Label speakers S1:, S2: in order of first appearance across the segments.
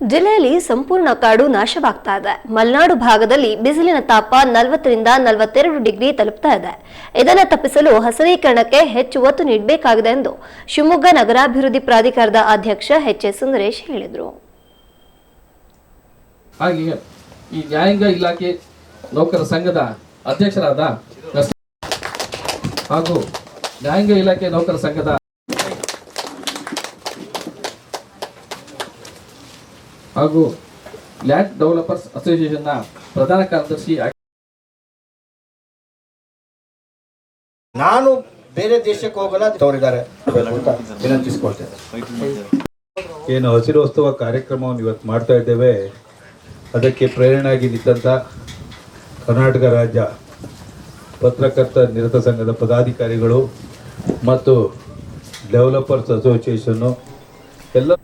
S1: ಜಿಲ್ಲೆಯಲ್ಲಿ ಸಂಪೂರ್ಣ ಕಾಡು ನಾಶವಾಗ್ತಾ ಇದೆ. ಮಲೆನಾಡು ಭಾಗದಲ್ಲಿ ಬಿಸಿಲಿನ ತಾಪ ನಲವತ್ತರಿಂದ ನಲವತ್ತೆರಡು ಡಿಗ್ರಿ ತಲುಪ್ತಾ ಇದೆ. ಇದನ್ನು ತಪ್ಪಿಸಲು ಹಸಿರೀಕರಣಕ್ಕೆ ಹೆಚ್ಚು ಒತ್ತು ನೀಡಬೇಕಾಗಿದೆ ಎಂದು ಶಿವಮೊಗ್ಗ ನಗರಾಭಿವೃದ್ಧಿ ಪ್ರಾಧಿಕಾರದ ಅಧ್ಯಕ್ಷ ಎಚ್ ಎಸ್ ಸುಂದರೇಶ್ ಹೇಳಿದರು.
S2: ಇಲಾಖೆ ನೌಕರ ಸಂಘದ ಅಧ್ಯಕ್ಷರಾದ ಹಾಗೂ ನ್ಯಾಯಾಂಗ ಇಲಾಖೆ ನೌಕರ ಸಂಘದ ಹಾಗೂ ಲ್ಯಾಂಡ್ ಡೆವಲಪರ್ಸ್ ಅಸೋಸಿಯೇಷನ್ನ ಪ್ರಧಾನ ಕಾರ್ಯದರ್ಶಿ
S3: ನಾನು ಬೇರೆ ದೇಶಕ್ಕೆ ಹೋಗಲ್ಲ ತೋರಿದ್ದಾರೆ ವಿನಂತಿಸ್ಕೊಳ್ತೇನೆ
S4: ಏನು ಹಸಿರೋತ್ಸವ ಕಾರ್ಯಕ್ರಮವನ್ನು ಇವತ್ತು ಮಾಡ್ತಾ ಇದ್ದೇವೆ. ಅದಕ್ಕೆ ಪ್ರೇರಣೆಯಾಗಿ ನಿಂತ ಕರ್ನಾಟಕ ರಾಜ್ಯ ಪತ್ರಕರ್ತ ನಿರತ ಸಂಘದ ಪದಾಧಿಕಾರಿಗಳು ಮತ್ತು ಡೆವಲಪರ್ಸ್ ಅಸೋಸಿಯೇಷನ್ನು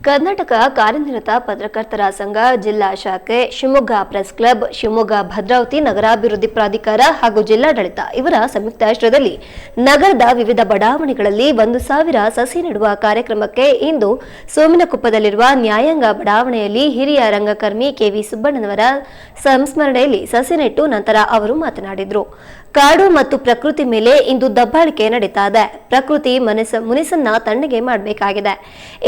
S1: ಕರ್ನಾಟಕ ಕಾರ್ಯನಿರತ ಪತ್ರಕರ್ತರ ಸಂಘ, ಜಿಲ್ಲಾ ಶಾಖೆ, ಶಿವಮೊಗ್ಗ ಪ್ರೆಸ್ ಕ್ಲಬ್, ಶಿವಮೊಗ್ಗ ಭದ್ರಾವತಿ ನಗರಾಭಿವೃದ್ಧಿ ಪ್ರಾಧಿಕಾರ ಹಾಗೂ ಜಿಲ್ಲಾಡಳಿತ ಇವರ ಸಂಯುಕ್ತ ಸಂಯುಕ್ತಾಶ್ರಯದಲ್ಲಿ ನಗರದ ವಿವಿಧ ಬಡಾವಣೆಗಳಲ್ಲಿ ಒಂದು ಸಾವಿರ ಸಸಿ ನೆಡುವ ಕಾರ್ಯಕ್ರಮಕ್ಕೆ ಇಂದು ಸೋಮಿನಕೊಪ್ಪದಲ್ಲಿರುವ ನ್ಯಾಯಾಂಗ ಬಡಾವಣೆಯಲ್ಲಿ ಹಿರಿಯ ರಂಗಕರ್ಮಿ ಕೆವಿ ಸುಬ್ಬಣ್ಣನವರ ಸಂಸ್ಮರಣೆಯಲ್ಲಿ ಸಸಿ ನೆಟ್ಟು ನಂತರ ಅವರು ಮಾತನಾಡಿದರು. ಕಾಡು ಮತ್ತು ಪ್ರಕೃತಿ ಮೇಲೆ ಇಂದು ದಬ್ಬಾಳಿಕೆ ನಡೀತಾ ಇದೆ. ಪ್ರಕೃತಿ ಮನಸ್ಸ ಮುನಿಸನ್ನ ತಣ್ಣಗೆ ಮಾಡಬೇಕಾಗಿದೆ.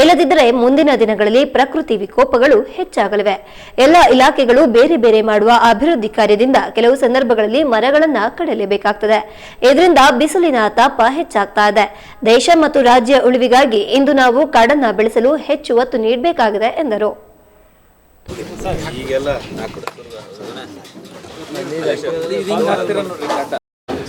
S1: ಇಲ್ಲದಿದ್ದರೆ ಮುಂದಿನ ದಿನಗಳಲ್ಲಿ ಪ್ರಕೃತಿ ವಿಕೋಪಗಳು ಹೆಚ್ಚಾಗಲಿವೆ. ಎಲ್ಲ ಇಲಾಖೆಗಳು ಬೇರೆ ಬೇರೆ ಮಾಡುವ ಅಭಿವೃದ್ಧಿ ಕಾರ್ಯದಿಂದ ಕೆಲವು ಸಂದರ್ಭಗಳಲ್ಲಿ ಮರಗಳನ್ನ ಕಡಿಯಲೇಬೇಕಾಗ್ತದೆ. ಇದರಿಂದ ಬಿಸಿಲಿನ ತಾಪ ಹೆಚ್ಚಾಗ್ತಾ ಇದೆ. ದೇಶ ಮತ್ತು ರಾಜ್ಯ ಉಳಿವಿಗಾಗಿ ಇಂದು ನಾವು ಕಾಡನ್ನ ಬೆಳೆಸಲು ಹೆಚ್ಚು ಒತ್ತು ನೀಡಬೇಕಾಗಿದೆ ಎಂದರು.
S3: ಈಗೆಲ್ಲ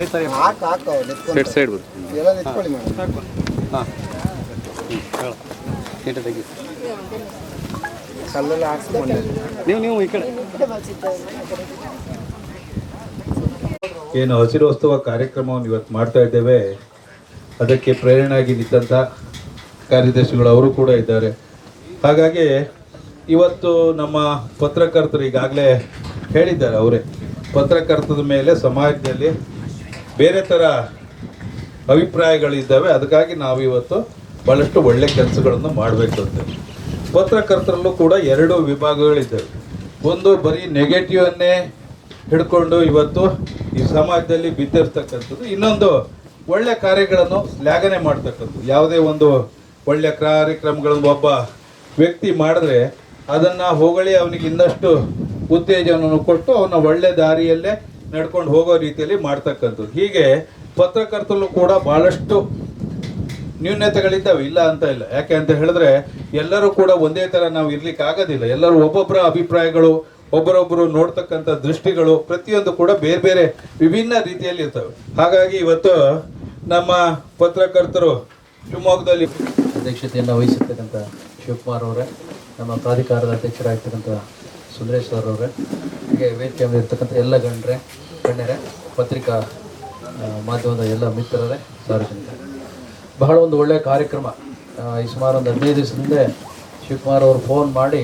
S5: ಸೈಡ್ ಸೀಟ ತೆಗಿ
S3: ಕಲ್ಲೆಲ್ಲ ಹಾಕ್ಸ್ಕೊಂಡು
S5: ನೀವು ನೀವು ಈ ಕಡೆ.
S4: ಏನು ಹಸಿರೋತ್ಸವ ಕಾರ್ಯಕ್ರಮವನ್ನು ಇವತ್ತು ಮಾಡ್ತಾ ಇದ್ದೇವೆ. ಅದಕ್ಕೆ ಪ್ರೇರಣೆಯಾಗಿ ನಿಂತ ಕಾರ್ಯದರ್ಶಿಗಳು ಅವರು ಕೂಡ ಇದ್ದಾರೆ. ಹಾಗಾಗಿ ಇವತ್ತು ನಮ್ಮ ಪತ್ರಕರ್ತರು ಈಗಾಗಲೇ ಹೇಳಿದ್ದಾರೆ ಅವರೇ. ಪತ್ರಕರ್ತದ ಮೇಲೆ ಸಮಾಜದಲ್ಲಿ ಬೇರೆ ಥರ ಅಭಿಪ್ರಾಯಗಳಿದ್ದಾವೆ. ಅದಕ್ಕಾಗಿ ನಾವು ಇವತ್ತು ಭಾಳಷ್ಟು ಒಳ್ಳೆ ಕೆಲಸಗಳನ್ನು ಮಾಡಬೇಕು ಅಂತ. ಪತ್ರಕರ್ತರಲ್ಲೂ ಕೂಡ ಎರಡು ವಿಭಾಗಗಳಿದ್ದಾವೆ. ಒಂದು ಬರೀ ನೆಗೆಟಿವನ್ನೇ ಹಿಡ್ಕೊಂಡು ಇವತ್ತು ಈ ಸಮಾಜದಲ್ಲಿ ಬಿದ್ದಿರ್ತಕ್ಕಂಥದ್ದು. ಇನ್ನೊಂದು ಒಳ್ಳೆ ಕಾರ್ಯಗಳನ್ನು ಶ್ಲಾಘನೆ ಮಾಡ್ತಕ್ಕಂಥದ್ದು. ಯಾವುದೇ ಒಂದು ಒಳ್ಳೆ ಕಾರ್ಯಕ್ರಮಗಳನ್ನು ಒಬ್ಬ ವ್ಯಕ್ತಿ ಮಾಡಿದ್ರೆ ಅದನ್ನು ಹೊಗಳಿ ಅವನಿಗೆ ಇನ್ನಷ್ಟು ಉತ್ತೇಜನವನ್ನು ಕೊಟ್ಟು ಅವನ ಒಳ್ಳೆ ದಾರಿಯಲ್ಲೇ ನಡ್ಕೊಂಡು ಹೋಗೋ ರೀತಿಯಲ್ಲಿ ಮಾಡ್ತಕ್ಕಂಥದ್ದು. ಹೀಗೆ ಪತ್ರಕರ್ತರು ಕೂಡ ಭಾಳಷ್ಟು ನ್ಯೂನ್ಯತೆಗಳಿದ್ದಾವೆ ಇಲ್ಲ ಅಂತ ಇಲ್ಲ. ಯಾಕೆ ಅಂತ ಹೇಳಿದ್ರೆ ಎಲ್ಲರೂ ಕೂಡ ಒಂದೇ ತರ ನಾವು ಇರ್ಲಿಕ್ಕೆ ಆಗೋದಿಲ್ಲ. ಎಲ್ಲರೂ ಒಬ್ಬೊಬ್ಬರ ಅಭಿಪ್ರಾಯಗಳು, ಒಬ್ಬರೊಬ್ಬರು ನೋಡ್ತಕ್ಕಂಥ ದೃಷ್ಟಿಗಳು ಪ್ರತಿಯೊಂದು ಕೂಡ ಬೇರೆ ಬೇರೆ ವಿಭಿನ್ನ ರೀತಿಯಲ್ಲಿ ಇರ್ತವೆ. ಹಾಗಾಗಿ ಇವತ್ತು ನಮ್ಮ ಪತ್ರಕರ್ತರು ಶಿವಮೊಗ್ಗದಲ್ಲಿ
S6: ಅಧ್ಯಕ್ಷತೆಯನ್ನು ವಹಿಸಿರ್ತಕ್ಕಂಥ ಶಿವಕುಮಾರ್ ಅವರೇ, ನಮ್ಮ ಪ್ರಾಧಿಕಾರದ ಅಧ್ಯಕ್ಷರಾಗಿರ್ತಕ್ಕಂಥ ಸುಂದರೇಶ್ ಸರ್ ಅವರೇ. ಹಾಗೆ ವೇದಿಕೆ ಇರ್ತಕ್ಕಂಥ ಎಲ್ಲ ಗಣ್ಯರೇ ಗಣ್ಯರೇ, ಪತ್ರಿಕಾ ಮಾಧ್ಯಮದ ಎಲ್ಲ ಮಿತ್ರರೇ, ಸಾರ್ವಜನಿಕರೇ. ಬಹಳ ಒಂದು ಒಳ್ಳೆಯ ಕಾರ್ಯಕ್ರಮ. ಈ ಸುಮಾರು ಒಂದು ಹದಿನೈದು ದಿವಸ ಹಿಂದೆ ಶಿವಕುಮಾರ್ ಅವರು ಫೋನ್ ಮಾಡಿ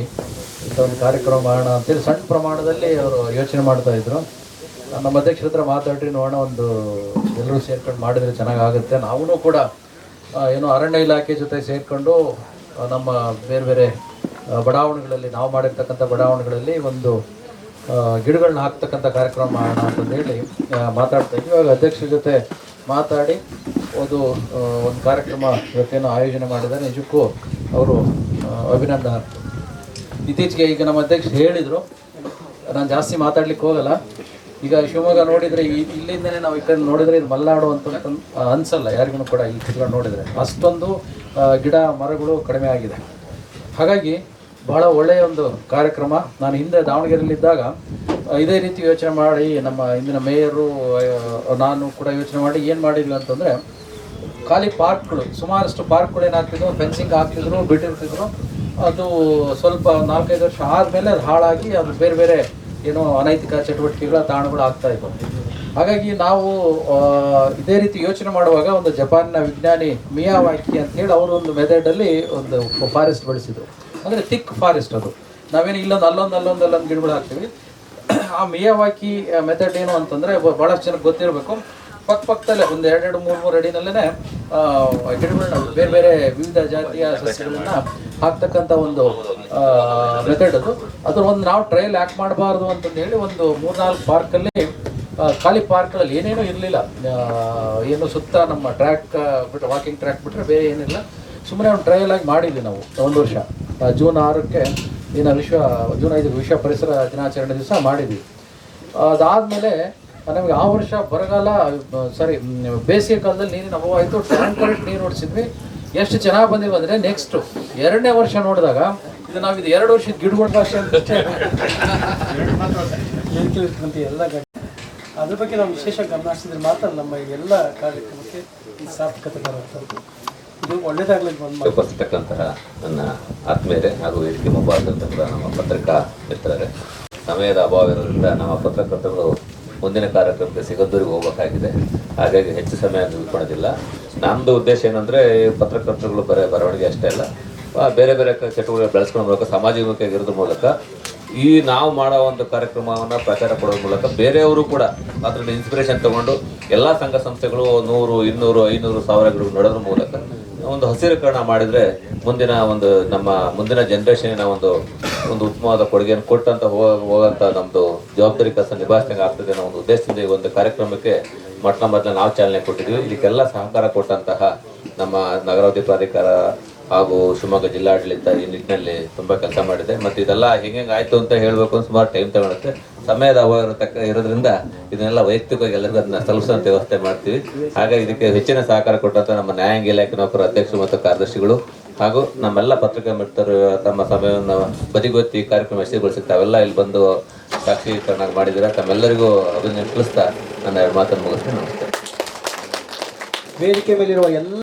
S6: ಇಂಥ ಒಂದು ಕಾರ್ಯಕ್ರಮ ಮಾಡೋಣ ಅಂತೇಳಿ ಸಣ್ಣ ಪ್ರಮಾಣದಲ್ಲಿ ಅವರು ಯೋಚನೆ ಮಾಡ್ತಾ ಇದ್ರು. ನಮ್ಮ ಅಧ್ಯಕ್ಷರ ಹತ್ರ ಮಾತಾಡ್ರಿ ನೋಡೋಣ, ಒಂದು ಎಲ್ಲರೂ ಸೇರ್ಕೊಂಡು ಮಾಡಿದರೆ ಚೆನ್ನಾಗಾಗುತ್ತೆ. ನಾವೂ ಕೂಡ ಏನು ಅರಣ್ಯ ಇಲಾಖೆ ಜೊತೆ ಸೇರಿಕೊಂಡು ನಮ್ಮ ಬೇರೆ ಬೇರೆ ಬಡಾವಣೆಗಳಲ್ಲಿ, ನಾವು ಮಾಡಿರ್ತಕ್ಕಂಥ ಬಡಾವಣೆಗಳಲ್ಲಿ ಒಂದು ಗಿಡಗಳನ್ನ ಹಾಕ್ತಕ್ಕಂಥ ಕಾರ್ಯಕ್ರಮ ಮಾಡೋಣ ಅಂತಂದೇಳಿ ಹೇಳಿ ಮಾತಾಡ್ತಾ ಇದ್ವಿ. ಇವಾಗ ಅಧ್ಯಕ್ಷರ ಜೊತೆ ಮಾತಾಡಿ ಒಂದು ಒಂದು ಕಾರ್ಯಕ್ರಮ ಇವತ್ತೇನು ಆಯೋಜನೆ ಮಾಡಿದ್ದಾರೆ. ನಿಜಕ್ಕೂ ಅವರು ಅಭಿನಂದನ ಇತ್ತೀಚೆಗೆ ಈಗ ನಮ್ಮ ಅಧ್ಯಕ್ಷರು ಹೇಳಿದರು, ನಾನು ಜಾಸ್ತಿ ಮಾತಾಡ್ಲಿಕ್ಕೆ ಹೋಗಲ್ಲ. ಈಗ ಶಿವಮೊಗ್ಗ ನೋಡಿದರೆ, ಈ ಇಲ್ಲಿಂದನೇ ನಾವು ಈ ಕಡೆ ನೋಡಿದರೆ ಇದು ಮಲ್ನಾಡು ಅಂತ ಅನಿಸಲ್ಲ, ಯಾರಿಗೂ ಕೂಡ ಇಲ್ಲಿ ಕುತ್ಕೊಂಡು ನೋಡಿದರೆ. ಅಷ್ಟೊಂದು ಗಿಡ ಮರಗಳು ಕಡಿಮೆ ಆಗಿದೆ. ಹಾಗಾಗಿ ಬಹಳ ಒಳ್ಳೆಯ ಒಂದು ಕಾರ್ಯಕ್ರಮ. ನಾನು ಹಿಂದೆ ದಾವಣಗೆರೆಯಲ್ಲಿದ್ದಾಗ ಇದೇ ರೀತಿ ಯೋಚನೆ ಮಾಡಿ ನಮ್ಮ ಇಂದಿನ ಮೇಯರು ನಾನು ಕೂಡ ಯೋಚನೆ ಮಾಡಿ ಏನು ಮಾಡಿದ್ವಿ ಅಂತಂದರೆ, ಖಾಲಿ ಪಾರ್ಕ್ಗಳು, ಸುಮಾರಷ್ಟು ಪಾರ್ಕ್ಗಳು ಏನಾಗ್ತಿದ್ವು, ಫೆನ್ಸಿಂಗ್ ಹಾಕ್ತಿದ್ರು, ಬಿಟ್ಟಿರ್ತಿದ್ರು. ಅದು ಸ್ವಲ್ಪ ನಾಲ್ಕೈದು ವರ್ಷ ಆದಮೇಲೆ ಅದು ಹಾಳಾಗಿ, ಅದು ಬೇರೆ ಬೇರೆ ಏನೋ ಅನೈತಿಕ ಚಟುವಟಿಕೆಗಳ ತಾಣಗಳು ಆಗ್ತಾ ಇದ್ವು. ಹಾಗಾಗಿ ನಾವು ಇದೇ ರೀತಿ ಯೋಚನೆ ಮಾಡುವಾಗ ಒಂದು ಜಪಾನ್ನ ವಿಜ್ಞಾನಿ ಮಿಯಾವಾಕಿ ಅಂತ ಹೇಳಿ, ಅವರು ಒಂದು ಮೆಥಡಲ್ಲಿ ಒಂದು ಫಾರೆಸ್ಟ್ ಬೆಳೆಸಿದ್ರು. ಅಂದರೆ ತಿಕ್ ಫಾರೆಸ್ಟ್ ಅದು. ನಾವೇನು ಇಲ್ಲೊಂದು ಅಲ್ಲೊಂದು ಅಲ್ಲೊಂದು ಅಲ್ಲೊಂದು ಗಿಡಗಳು ಹಾಕ್ತೀವಿ. ಆ ಮೇಯವಾಕಿ ಮೆಥಡ್ ಏನು ಅಂತಂದರೆ ಭಾಳಷ್ಟು ಜನಕ್ಕೆ ಗೊತ್ತಿರಬೇಕು. ಪಕ್ಕ ಪಕ್ಕದಲ್ಲೇ ಒಂದು ಎರಡೆರಡು ಮೂರು ಮೂರು ಅಡಿನಲ್ಲೇ ಗಿಡಗಳನ್ನ ಬೇರೆ ಬೇರೆ ವಿವಿಧ ಜಾತಿಯ ಸಸ್ಯಗಳನ್ನ ಹಾಕ್ತಕ್ಕಂಥ ಒಂದು ಮೆಥಡ್ ಅದು. ಅದ್ರ ಒಂದು ನಾವು ಟ್ರಯಲ್ ಯಾಕೆ ಮಾಡಬಾರ್ದು ಅಂತಂದು ಹೇಳಿ ಒಂದು ಮೂರ್ನಾಲ್ಕು ಪಾರ್ಕಲ್ಲಿ ಖಾಲಿ ಪಾರ್ಕ್ಗಳಲ್ಲಿ ಏನೇನೂ ಇರಲಿಲ್ಲ. ಏನು ಸುತ್ತ ನಮ್ಮ ಟ್ರ್ಯಾಕ್ ಬಿಟ್ಟು ವಾಕಿಂಗ್ ಟ್ರ್ಯಾಕ್ ಬಿಟ್ಟರೆ ಬೇರೆ ಏನಿಲ್ಲ. ಸುಮ್ಮನೆ ಒಂದು ಟ್ರಯಲ್ ಆಗಿ ಮಾಡಿದ್ವಿ ನಾವು, ಒಂದು ವರ್ಷ. ಜೂನ್ ಆರಕ್ಕೆ ದಿನ ವಿಶ್ವ, ಜೂನ್ ಐದು ವಿಶ್ವ ಪರಿಸರ ದಿನಾಚರಣೆ ದಿವಸ ಮಾಡಿದ್ವಿ. ಅದಾದಮೇಲೆ, ನಮಗೆ ಆ ವರ್ಷ ಬರಗಾಲ ಸಾರಿ, ಬೇಸಿಗೆ ಕಾಲದಲ್ಲಿ ನೀರಿನ ಅಭಾವ ಆಯಿತು ಟ್ಯಾಂಕರ್ ನೀರು ಓಡಿಸಿದ್ವಿ. ಎಷ್ಟು ಚೆನ್ನಾಗಿ ಬಂದಿವೆ ಅಂದರೆ ನೆಕ್ಸ್ಟು ಎರಡನೇ ವರ್ಷ ನೋಡಿದಾಗ ಇದು ನಾವು ಇದು ಎರಡು ವರ್ಷದ ಗಿಡಗಳ ಭಾಷೆ ಅಂತ.
S7: ಎಲ್ಲ ಅದ್ರ ಬಗ್ಗೆ ನಾವು ವಿಶೇಷ ಗಮನ ಹರಿಸಿದ್ರೆ ಮಾತ್ರ ನಮ್ಮ ಎಲ್ಲ ಕಾರ್ಯಕ್ರಮಕ್ಕೆ ಸಾರ್ಥಕತೆ ಬರುವಂಥದ್ದು.
S8: ಉಪಸ್ಥಿತಕ್ಕಂತಹ ನನ್ನ ಆತ್ಮೀಯರೇ ಹಾಗೂ ವೇದಿಕೆ ಮುಂಭಾಗದಂತಹ ನಮ್ಮ ಪತ್ರಿಕಾ ಮಿತ್ರರೇ, ಸಮಯದ ಅಭಾವ ಇರೋದ್ರಿಂದ ನಮ್ಮ ಪತ್ರಕರ್ತರು ಮುಂದಿನ ಕಾರ್ಯಕ್ರಮಕ್ಕೆ ಸಿಗದ್ದೂರಿಗೆ ಹೋಗಬೇಕಾಗಿದೆ. ಹಾಗಾಗಿ ಹೆಚ್ಚು ಸಮಯ ನಿಲ್ಕೊಳ್ಳೋದಿಲ್ಲ ನಮ್ಮದು ಉದ್ದೇಶ ಏನಂದರೆ, ಪತ್ರಕರ್ತರುಗಳು ಬರೀ ಬರವಣಿಗೆ ಅಷ್ಟೇ ಅಲ್ಲ. ಬೇರೆ ಬೇರೆ ಚಟುವಟಿಕೆ ಬೆಳೆಸ್ಕೊಳ್ಳೋ ಮೂಲಕ ಸಾಮಾಜಿಕವಾಗಿರೋದ್ರ ಮೂಲಕ, ಈ ನಾವು ಮಾಡೋ ಒಂದು ಕಾರ್ಯಕ್ರಮವನ್ನು ಪ್ರಚಾರ ಕೊಡೋದ್ರ ಮೂಲಕ ಬೇರೆಯವರು ಕೂಡ ಅದರಲ್ಲಿ ಇನ್ಸ್ಪಿರೇಷನ್ ತಗೊಂಡು ಎಲ್ಲ ಸಂಘ ಸಂಸ್ಥೆಗಳು ನೂರು, ಇನ್ನೂರು, ಐನೂರು ಸಾವಿರ ಗಿಡಗಳು ನೆಡೋದ್ರ ಮೂಲಕ ಒಂದು ಹಸಿರೀಕರಣ ಮಾಡಿದ್ರೆ ಮುಂದಿನ ಒಂದು ನಮ್ಮ ಮುಂದಿನ ಜನ್ರೇಷನಿನ ಒಂದು ಒಂದು ಉತ್ತಮವಾದ ಕೊಡುಗೆಯನ್ನು ಕೊಟ್ಟಂತ ಹೋಗ, ಹೋಗಂತ ನಮ್ದು ಜವಾಬ್ದಾರಿ ಕೆಲಸ ನಿಭಾಯಿಸಿದಂಗೆ ಆಗ್ತದೆ ಅನ್ನೋ ಒಂದು ಉದ್ದೇಶದಿಂದ ಈ ಒಂದು ಕಾರ್ಯಕ್ರಮಕ್ಕೆ ಮೊಟ್ಟ ಮೊದಲ ನಾವು ಚಾಲನೆ ಕೊಟ್ಟಿದ್ವಿ ಇದಕ್ಕೆಲ್ಲ ಸಹಕಾರ ಕೊಟ್ಟಂತಹ ನಮ್ಮ ನಗರಾಭಿ ಪ್ರಾಧಿಕಾರ ಹಾಗೂ ಶಿವಮೊಗ್ಗ ಜಿಲ್ಲಾಡಳಿತ ಈ ನಿಟ್ಟಿನಲ್ಲಿ ತುಂಬಾ ಕೆಲಸ ಮಾಡಿದೆ. ಮತ್ತೆ ಇದೆಲ್ಲ ಹೆಂಗೆ ಆಯ್ತು ಅಂತ ಹೇಳಬೇಕು ಅಂತ ಸುಮಾರು ಟೈಮ್ ತಗೊಳುತ್ತೆ. ಸಮಯದ ಅಭಾವ ಇರತಕ್ಕ ಇರೋದ್ರಿಂದ ಇದನ್ನೆಲ್ಲ ವೈಯಕ್ತಿಕವಾಗಿ ಎಲ್ಲರಿಗೂ ಅದನ್ನ ತಲುಪಿಸುವಂತ ವ್ಯವಸ್ಥೆ ಮಾಡ್ತೀವಿ. ಹಾಗಾಗಿ ಇದಕ್ಕೆ ಹೆಚ್ಚಿನ ಸಹಕಾರ ಕೊಟ್ಟಂತ ನಮ್ಮ ನ್ಯಾಯಾಂಗ ಇಲಾಖೆ ನೌಕರ ಅಧ್ಯಕ್ಷರು ಮತ್ತು ಕಾರ್ಯದರ್ಶಿಗಳು ಹಾಗೂ ನಮ್ಮೆಲ್ಲ ಪತ್ರಿಕಾ ಮಿತ್ರರು ತಮ್ಮ ಸಮಯವನ್ನು ಬದಿಗೊತ್ತಿ ಕಾರ್ಯಕ್ರಮ ಯಶಸ್ವಿಗೊಳಿಸಿ ತಾವೆಲ್ಲ ಇಲ್ಲಿ ಬಂದು ಸಾಕ್ಷೀಕರಣ ಮಾಡಿದ್ದೀರಾ ತಮ್ಮೆಲ್ಲರಿಗೂ ಅಭಿನಂದನೆ ತಿಳಿಸ್ತಾ ನನ್ನ ಎರಡು ಮಾತನ್ನು ಮುಗಿಸ್ತೀನಿ. ನಮಸ್ತೆ.
S7: ವೇದಿಕೆ ಮೇಲಿರುವ ಎಲ್ಲ